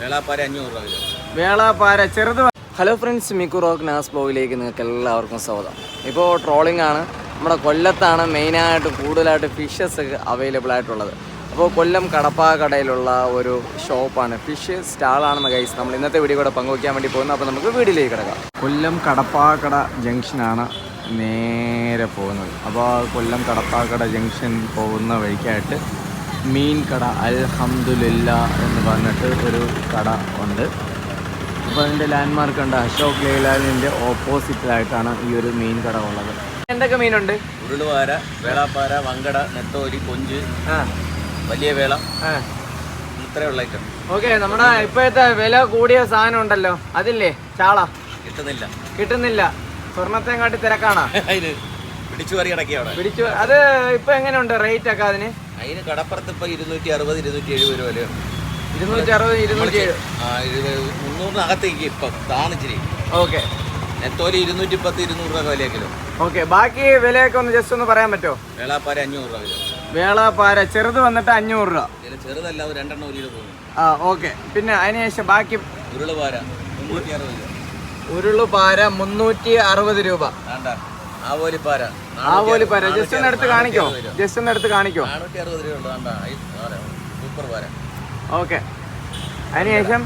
വേളാപ്പാര രൂപ ചെറുത് hello friends മിക്കു റോക്ക് നാസ് ബ്ലോഗിലേക്ക് നിങ്ങൾക്ക് എല്ലാവർക്കും സ്വാഗതം. ഇപ്പോൾ ട്രോളിംഗ് ആണ്. നമ്മുടെ കൊല്ലത്താണ് മെയിനായിട്ട് കൂടുതലായിട്ട് ഫിഷസ് അവൈലബിൾ ആയിട്ടുള്ളത്. അപ്പോൾ കൊല്ലം കടപ്പാക്കടയിലുള്ള ഒരു ഷോപ്പാണ് ഫിഷ് സ്റ്റാളാണെന്ന് കൈസ് നമ്മൾ ഇന്നത്തെ വീഡിയോ കൂടെ പങ്കുവയ്ക്കാൻ വേണ്ടി പോകുന്നത് അപ്പോൾ നമുക്ക് വീഡിയോയിലേക്ക് കിടക്കാം. കൊല്ലം കടപ്പാക്കട ജംഗ്ഷനാണ് നേരെ പോകുന്നത്. അപ്പോൾ കൊല്ലം കടപ്പാക്കട ജംഗ്ഷൻ പോകുന്ന വഴിക്കായിട്ട് മീൻ കട അൽഹംദുലില്ല എന്ന് പറഞ്ഞിട്ട് ഒരു കട ഉണ്ട്. അപ്പോൾ അതിന്റെ ലാൻഡ്മാർക്ക് ഉണ്ട് അശോക് ലേലാലിന്റെ ഓപ്പോസിറ്റിലായിട്ടാണ് ഈ ഒരു മീൻ കട ഉള്ളത്. എന്തൊക്കെ മീനുണ്ട്? ഉരുളുവാര വേളാപ്പാര വങ്കട നെത്തോരി കൊഞ്ച് വലിയ വേള. ഇത്രയുള്ള ഐറ്റം ഓക്കെ നമ്മുടെ ഇപ്പോഴത്തെ വില കൂടിയ സാധനം ഉണ്ടല്ലോ. അതില്ലേ? ചാള. കിട്ടുന്നില്ല. കിട്ടുന്നില്ല. സ്വർണത്തെ കാട്ടി തിരക്കാണോ? പിടിച്ചു കറി കിടക്കി അവിടെ. പിടിച്ചു അത് ഇപ്പൊ എങ്ങനെയുണ്ട്? റേറ്റ് ഒക്കെ അതിന്? അതിന് കടപ്പുറത്ത് ഇപ്പൊ ഇരുന്നൂറ്റി അറുപത് ഇരുന്നൂറ്റി എഴുപത് രൂപ വിലയുണ്ട് ഇരുന്നൂറ്റി അറുപത് ഇരുന്നൂറ്റി ഏഴ് ആ ഇരുപത് മുന്നൂറിനകത്തേക്ക് ഇപ്പൊ താണിച്ചിരി ഓക്കെ. നെത്തോലി ഇരുന്നൂറ്റി പത്ത് ഇരുന്നൂറ് രൂപ വില കിലോ ഓക്കെ ബാക്കി വിലയൊക്കെ ഒന്ന് ജസ്റ്റ് ഒന്ന് പറയാൻ പറ്റുമോ? വേളാപ്പാര അഞ്ഞൂറ് രൂപ കിലോ വേളാപ്പാര ചെറുത് വന്നിട്ട് അഞ്ഞൂറ് രൂപ. ചെറുതല്ല ഒരു രണ്ടെണ്ണം ഒരു കിലോ പോകുന്നു ആ ഓക്കെ. പിന്നെ അതിനുശേഷം ബാക്കി ഉരുളുപാര മുന്നൂറ്റി അറുപത് രൂപ. ഉരുളുപാര മുന്നൂറ്റി അറുപത് രൂപ. വേണ്ട. ആവോലിപ്പാര. ജസ്റ്റ് ഒന്ന് എടുത്ത് കാണിക്കോ? ജസ്റ്റ് ഒന്ന് എടുത്ത് കാണിക്കോ? ഓക്കെ. അതിനുശേഷം?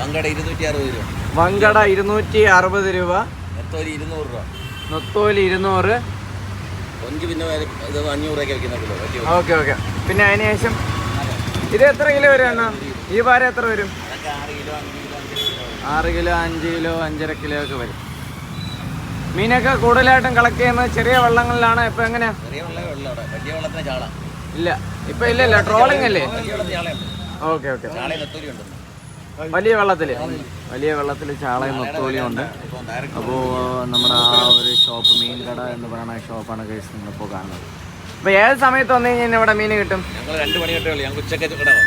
വങ്കട ഇരുന്നൂറ്റി അറുപത് രൂപ വങ്കട ഇരുന്നൂറ്റി അറുപത് രൂപ. നെത്തോലി ഇരുന്നൂറ് രൂപ. നൊത്തോലി ഇരുന്നൂറ്. കൊഞ്ച് പിന്നെ ഇത് വെക്കുന്ന ഓക്കെ ഓക്കെ. പിന്നെ അതിനുശേഷം? ഇത് എത്ര കിലോ വരും അണ്ണാ? ഈ പാര എത്ര വരും. ആറ് കിലോ അഞ്ച് കിലോ അഞ്ചര കിലോ ഒക്കെ വരും. മീനൊക്കെ കൂടുതലായിട്ടും കളക്ട് ചെയ്യുന്നത് ചെറിയ വെള്ളങ്ങളിലാണ്. ഇപ്പൊ എങ്ങനെയാ? ചെറിയ വെള്ളമേ ഉള്ളൂ അവിടെ. വലിയ വെള്ളത്തിന് ചാള. ഇല്ല. ഇപ്പൊ ഇല്ലല്ല. ട്രോളിംഗ് അല്ലേ? Okay okay. വലിയ വെള്ളത്തിൽ? വലിയ വെള്ളത്തിൽ ചാളയും നത്തോലിയും ഉണ്ട്. അപ്പോ അപ്പോൾ നമ്മുടെ ആ ഒരു ഷോപ്പ് മീൻ കട എന്ന് പറയുന്ന ഷോപ്പാണ് കേസ് നിങ്ങളിപ്പോൾ കാണുന്നത്. അപ്പോൾ ഏത് സമയത്ത് വന്നു കഴിഞ്ഞാൽ ഇവിടെ മീൻ കിട്ടും? ഞങ്ങൾ രണ്ട് മണി തൊട്ടേ ഉള്ളൂ. ഞങ്ങൾക്ക് ഉച്ചയ്ക്ക് കിടവാം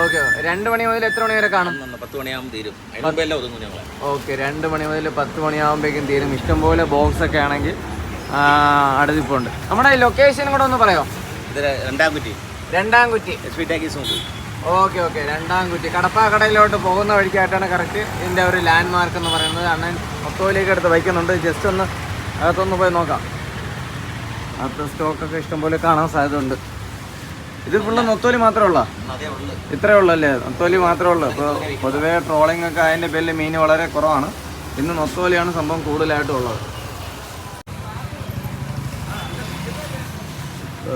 ഓക്കെ. രണ്ട് മണി മുതൽ എത്ര മണി വരെ കാണും? പത്ത് മണിയാകുമ്പോൾ തീരും. അതിന് മുമ്പ് എല്ലാം ഒതുങ്ങും ഞങ്ങൾ ഓക്കെ രണ്ട് മണി മുതൽ പത്ത് മണിയാകുമ്പോഴേക്കും തീരും. ഇഷ്ടംപോലെ ബോക്സ് ഒക്കെ ആണെങ്കിൽ അടുത്തിപ്പുണ്ട്. നമ്മുടെ ലൊക്കേഷൻ കൂടെ ഒന്ന് പറയോ? ഇത് രണ്ടാം കുറ്റി രണ്ടാം കുറ്റി എസ് പി ടാക്കീസ് നോക്കും ഓക്കെ ഓക്കെ. രണ്ടാം കുറ്റി കടപ്പാക്കടയിലോട്ട് പോകുന്ന വഴിക്കായിട്ടാണ് കറക്റ്റ് ഇതിന്റെ ഒരു ലാൻഡ് മാർക്ക് എന്ന് പറയുന്നത് അണ്ണൻ ഒത്തോയിലേക്ക് എടുത്ത് വയ്ക്കുന്നുണ്ട്. ജസ്റ്റ് ഒന്ന് അകത്തൊന്ന് പോയി നോക്കാം. അകത്ത് സ്റ്റോക്കൊക്കെ ഇഷ്ടംപോലെ കാണാൻ സാധ്യതയുണ്ട്. ഇത് ഫുള്ള് നൊത്തോലി മാത്രമേ ഉള്ളൂ? ഇത്രേ ഉള്ളൂ. അല്ലേ നൊത്തോലി മാത്രമേ ഉള്ളൂ. ഇപ്പോൾ പൊതുവേ ട്രോളിംഗ് ഒക്കെ അതിന്റെ പേരിൽ മീൻ വളരെ കുറവാണ്. ഇന്ന് നൊത്തോലിയാണ് സംഭവം കൂടുതലായിട്ടും ഉള്ളത്.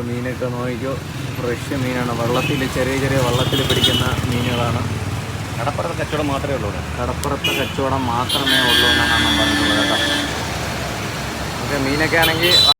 മീനൊക്കെ നോക്കിക്കോ. ഫ്രഷ് മീനാണ്. വള്ളത്തിൽ ചെറിയ ചെറിയ വള്ളത്തിൽ പിടിക്കുന്ന മീനുകളാണ്. കടപ്പുറത്തെ കച്ചവടം മാത്രമേ ഉള്ളൂ കടപ്പുറത്തെ കച്ചവടം മാത്രമേ ഉള്ളൂ എന്നാണ് പറഞ്ഞിട്ടുള്ളത് കേട്ടോ. ഓക്കെ മീനൊക്കെ ആണെങ്കിൽ